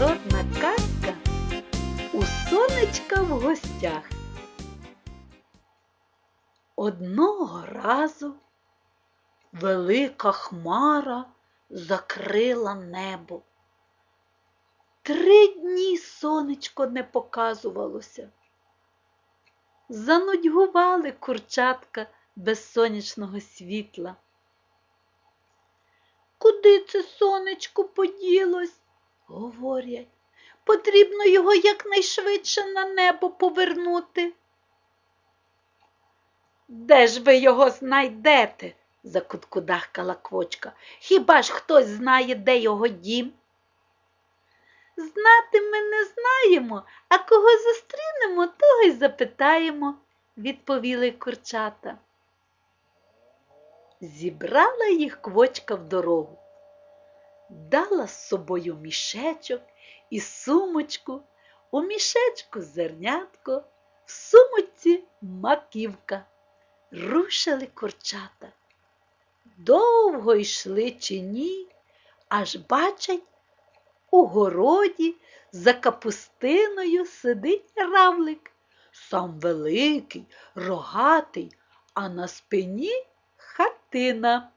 народна казка у сонечка в гостях. Одного разу велика хмара закрила небо. Три дні сонечко не показувалося. Занудьгували курчатка без сонячного світла. Куди це сонечко поділось? Говорять. Потрібно його якнайшвидше на небо повернути. Де ж ви його знайдете? закуткудахкала квочка. Хіба ж хтось знає, де його дім? Знати ми не знаємо, а кого зустрінемо, того й запитаємо, відповіли курчата. Зібрала їх квочка в дорогу, дала з собою мішечок і сумочку, у мішечку зернятко, в сумочці маківка. Рушили курчата. Довго йшли чи ні, аж бачать, у городі за капустиною сидить равлик, сам великий, рогатий, а на спині хатина.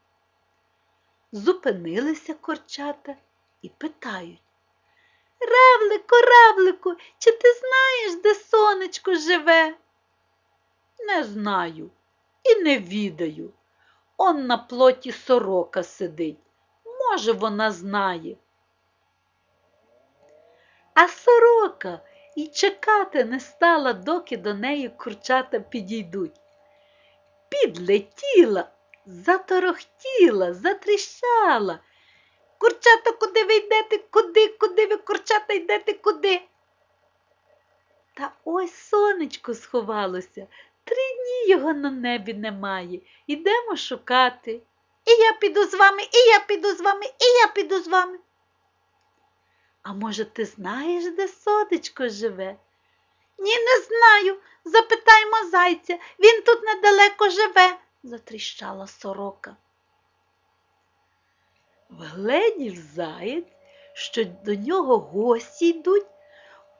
Зупинилися корчата і питають. Равлику, равлику, чи ти знаєш, де сонечко живе? Не знаю і не відаю. Он на плоті сорока сидить. Може, вона знає. А сорока і чекати не стала, доки до неї курчата підійдуть. Підлетіла, заторохтіла, затріщала. Курчата, куди ви йдете? Куди, куди ви, курчата, йдете, куди? Та ось сонечко сховалося. Три дні його на небі немає. Ідемо шукати. І я піду з вами, і я піду з вами, і я піду з вами. А може, ти знаєш, де сонечко живе? Ні, не знаю. Запитаймо зайця. Він тут недалеко живе, затріщала сорока. Вгледів заєць, що до нього гості йдуть,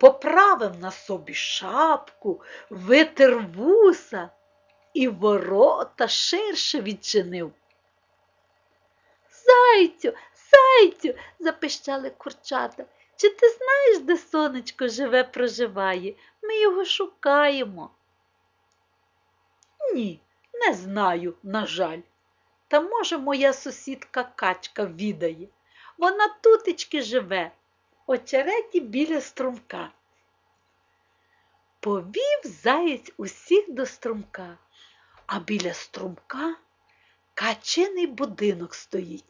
поправив на собі шапку, витер вуса і ворота ширше відчинив. Зайцю, зайцю, запищали курчата. Чи ти знаєш, де сонечко живе, проживає? Ми його шукаємо. Ні, не знаю, на жаль. Та, може, моя сусідка качка відає. Вона тутечки живе, очереті біля струмка. Повів заєць усіх до струмка, а біля струмка качиний будинок стоїть.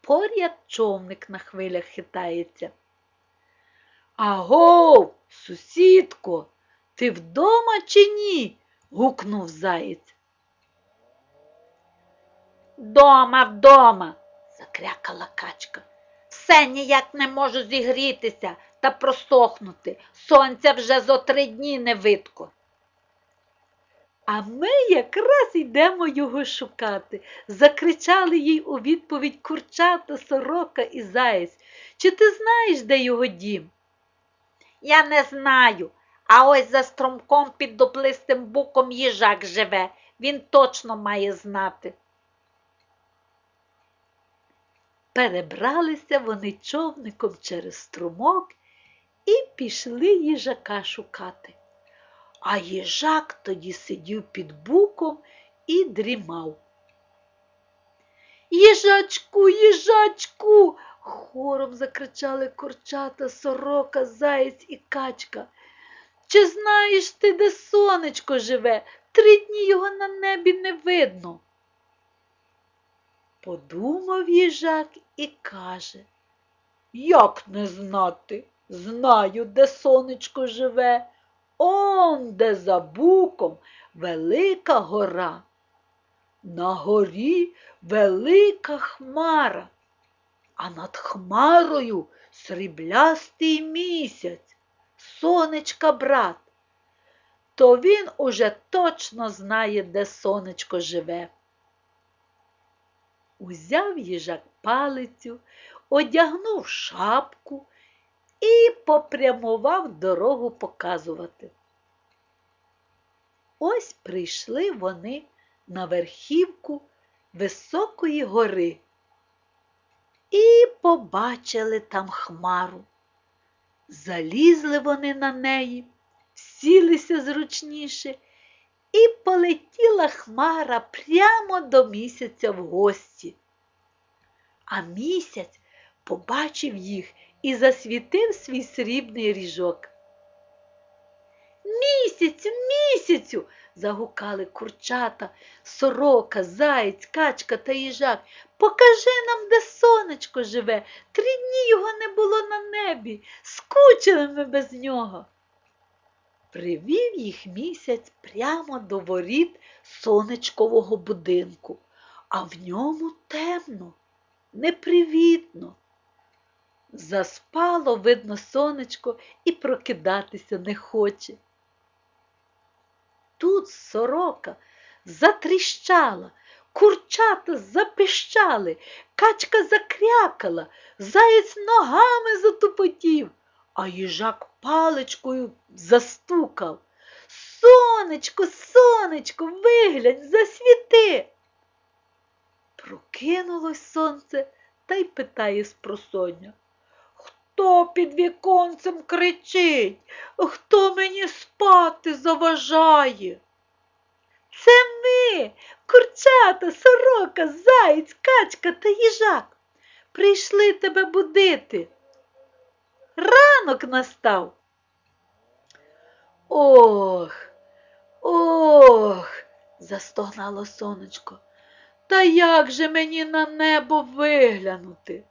Поряд човник на хвилях хитається. Агов, сусідко, ти вдома чи ні? гукнув заєць. Дома, вдома, закрякала качка. Все ніяк не можу зігрітися та просохнути. Сонця вже зо три дні не видко. А ми якраз йдемо його шукати. Закричали їй у відповідь курчата, сорока і заєць. Чи ти знаєш, де його дім? Я не знаю, а ось за струмком під доплистим буком їжак живе. Він точно має знати. Перебралися вони човником через струмок і пішли їжака шукати. А їжак тоді сидів під буком і дрімав. Їжачку, їжачку, хором закричали курчата, сорока, заєць і качка. Чи знаєш ти, де сонечко живе? Три дні його на небі не видно. Подумав їжак і каже, як не знати? Знаю, де сонечко живе. Он де за буком велика гора. На горі велика хмара, а над хмарою сріблястий місяць, сонечка брат. То він уже точно знає, де сонечко живе. Узяв їжак палицю, одягнув шапку і попрямував дорогу показувати. Ось прийшли вони на верхівку високої гори і побачили там хмару. Залізли вони на неї, сілися зручніше, і полетіла хмара прямо до місяця в гості. А місяць побачив їх і засвітив свій срібний ріжок. Місяцю, місяцю. загукали курчата, сорока, заєць, качка та їжак. Покажи нам, де сонечко живе. Три дні його не було на небі. Скучили ми без нього. Привів їх місяць прямо до воріт сонечкового будинку, а в ньому темно, непривітно. Заспало, видно, сонечко і прокидатися не хоче. Тут сорока затріщала, курчата запищали, качка закрякала, заєць ногами затупотів, а їжак паличкою застукав. Сонечко, сонечко, виглянь, засвіти. Прокинулось сонце та й питає спросоння. Хто під віконцем кричить? Хто мені спати заважає? Це ми, курчата, сорока, заєць, качка та їжак. Прийшли тебе будити. Ранок настав. Ох, ох, застогнало сонечко. Та як же мені на небо виглянути?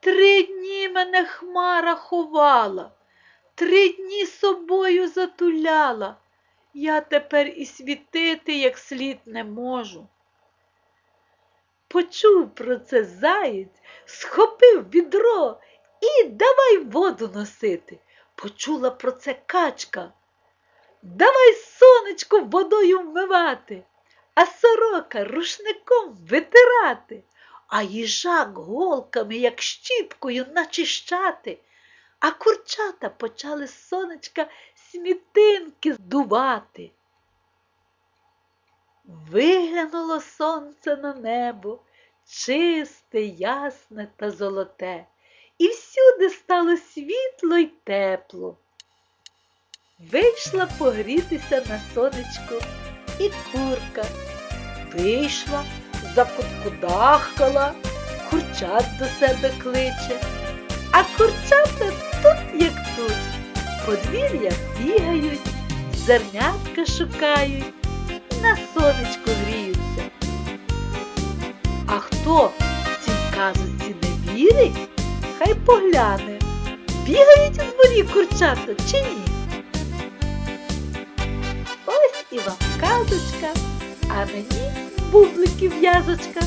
Три дні мене хмара ховала, три дні собою затуляла. Я тепер і світити як слід не можу. Почув про це заєць, схопив відро і давай воду носити. Почула про це качка. Давай сонечко водою вмивати, а сорока рушником витирати а їжак голками, як щіткою, начищати, а курчата почали сонечка смітинки здувати. Виглянуло сонце на небо, чисте, ясне та золоте, і всюди стало світло й тепло. Вийшла погрітися на сонечко і курка. Вийшла закуткудахкала, курчат до себе кличе, а курчата тут, як тут, подвір'я бігають, зернятка шукають, на сонечку гріються. А хто цій казочці не вірить, погляне, бігають у дворі курчата чи ні. Ось і вам казочка, а мені бубликів в'язочка.